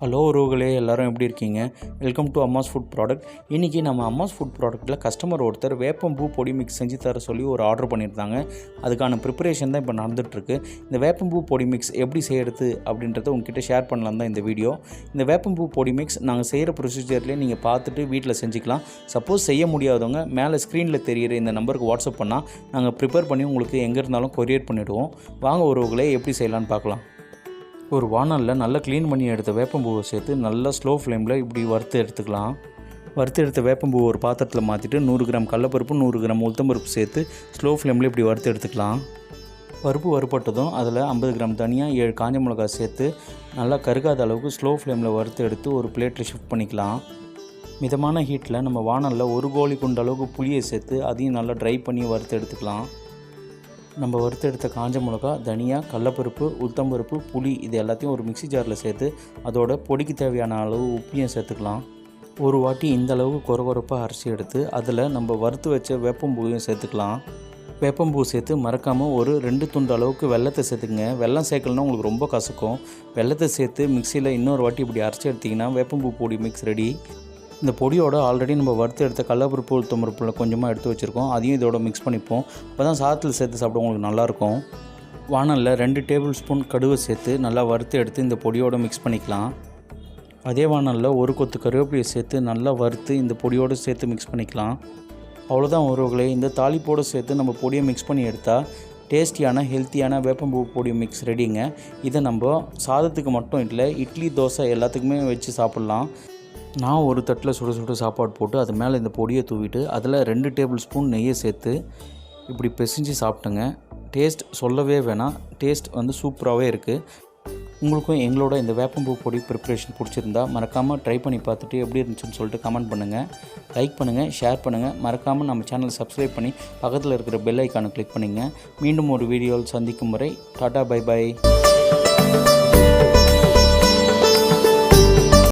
Hello உறவுகளே எல்லாரும் எப்படி இருக்கீங்க? Welcome to Amma's food product இன்றைக்கி நம்ம அம்மாஸ் ஃபுட் ப்ராடக்ட்டில் கஸ்டமர் ஒருத்தர் வேப்பம்பூ பொடி மிக்ஸ் செஞ்சு தர சொல்லி ஒரு ஆர்டர் பண்ணியிருந்தாங்க. அதுக்கான ப்ரிப்பரேஷன் தான் இப்போ நடந்துகிட்ருக்கு இந்த வேப்பம்பூ பொடி மிக்ஸ் எப்படி செய்கிறது அப்படின்றத உங்ககிட்ட ஷேர் பண்ணலாம் தான் இந்த வீடியோ இந்த வேப்பம்பூ பொடி மிக்ஸ் நாங்கள் செய்கிற ப்ரொசீஜர்லேயே நீங்கள் பார்த்துட்டு வீட்டில் செஞ்சுக்கலாம். சப்போஸ் செய்ய முடியாதவங்க மேலே ஸ்க்ரீனில் தெரியிற இந்த நம்பருக்கு வாட்ஸ்அப் பண்ணால் நாங்கள் ப்ரிப்பேர் பண்ணி உங்களுக்கு எங்கே இருந்தாலும் கொரியர் பண்ணிவிடுவோம் வாங்க உறவுகளே எப்படி செய்யலான்னு பார்க்கலாம். ஒரு வானலில் நல்லா க்ளீன் பண்ணி எடுத்த வேப்பம்பூவை சேர்த்து நல்லா ஸ்லோ ஃப்ளேமில் இப்படி வறுத்து எடுத்துக்கலாம். வறுத்து எடுத்த வேப்பம்பூவை ஒரு பாத்திரத்தில் மாற்றிட்டு நூறு கிராம் கடலப்பருப்பு நூறு கிராம் உளுத்தம்பருப்பு சேர்த்து ஸ்லோ ஃப்ளேமில் இப்படி வறுத்து எடுத்துக்கலாம். பருப்பு வறுப்பட்டதும் அதில் ஐம்பது கிராம் தனியாக ஏழு காஞ்ச மிளகாய் சேர்த்து நல்லா கருகாத அளவுக்கு ஸ்லோ ஃப்ளேமில் வறுத்து எடுத்து ஒரு பிளேட்டில் ஷிஃப்ட் பண்ணிக்கலாம். மிதமான ஹீட்டில் நம்ம வானலில் ஒரு கோழி குண்டு அளவுக்கு புளியை சேர்த்து அதையும் நல்லா ட்ரை பண்ணி வறுத்து எடுத்துக்கலாம். நம்ம வறுத்து எடுத்த காஞ்ச மிளகா தனியாக கடலப்பருப்பு உளுத்தம்பருப்பு புளி இது எல்லாத்தையும் ஒரு மிக்ஸி ஜாரில் சேர்த்து அதோட பொடிக்கு தேவையான அளவு உப்பையும் சேர்த்துக்கலாம். ஒரு வாட்டி இந்த அளவுக்கு கொரகொரப்பாக அரிசி எடுத்து அதில் நம்ம வறுத்து வச்ச வேப்பம்பூவையும் சேர்த்துக்கலாம். வேப்பம்பூ சேர்த்து மறக்காமல் ஒரு ரெண்டு துண்டு அளவுக்கு வெள்ளத்தை சேர்த்துக்குங்க. வெள்ளம் சேர்க்கலனா உங்களுக்கு ரொம்ப கசக்கும். வெள்ளத்தை சேர்த்து மிக்சியில் இன்னொரு வாட்டி இப்படி அரைச்சி எடுத்திங்கன்னா வேப்பம்பூ பொடி மிக்ஸ் ரெடி இந்த பொடியோட ஆல்ரெடி நம்ம வறுத்து எடுத்த கடலப்பருப்பு உளுத்தம்பருப்பில் கொஞ்சமாக எடுத்து வச்சுருக்கோம். அதையும் இதோட மிக்ஸ் பண்ணிப்போம். அப்போ தான் சாதத்தில் சேர்த்து சாப்பிட உங்களுக்கு நல்லாயிருக்கும் வானலில் ரெண்டு டேபிள் ஸ்பூன் கடுவை சேர்த்து நல்லா வறுத்து எடுத்து இந்த பொடியோடு மிக்ஸ் பண்ணிக்கலாம். அதே வானலில் ஒரு கொத்து கருவேப்பிலையை சேர்த்து நல்லா வறுத்து இந்த பொடியோடு சேர்த்து மிக்ஸ் பண்ணிக்கலாம். அவ்வளோதான் உறவுகளே. இந்த தாளிப்போடு சேர்த்து நம்ம பொடியை மிக்ஸ் பண்ணி எடுத்தால் டேஸ்டியான ஹெல்த்தியான வேப்பம்பூ பொடி மிக்ஸ் ரெடிங்க இதை நம்ம சாதத்துக்கு மட்டும் இல்லை இட்லி தோசை எல்லாத்துக்குமே வச்சு சாப்பிட்லாம். நான் ஒரு தட்டில் சுட சுட சாப்பாடு போட்டு அது மேலே இந்த பொடியை தூவிட்டு அதில் ரெண்டு டேபிள் ஸ்பூன் நெய்யை சேர்த்து இப்படி பிசைஞ்சு சாப்பிட்டுங்க. டேஸ்ட் சொல்லவே வேணாம். டேஸ்ட் வந்து சூப்பராகவே இருக்குது உங்களுக்கும் எங்களோட இந்த வேப்பம்பூ பொடி ப்ரிப்ரேஷன் பிடிச்சிருந்தா மறக்காமல் ட்ரை பண்ணி பார்த்துட்டு எப்படி இருந்துச்சுன்னு சொல்லிட்டு கமெண்ட் பண்ணுங்கள் லைக் பண்ணுங்கள் ஷேர் பண்ணுங்கள் மறக்காமல் நம்ம சேனலை சப்ஸ்கிரைப் பண்ணி பக்கத்தில் இருக்கிற பெல் ஐக்கானை கிளிக் பண்ணிங்க. மீண்டும் ஒரு வீடியோவில் சந்திக்கும் வரை டாட்டா பை பை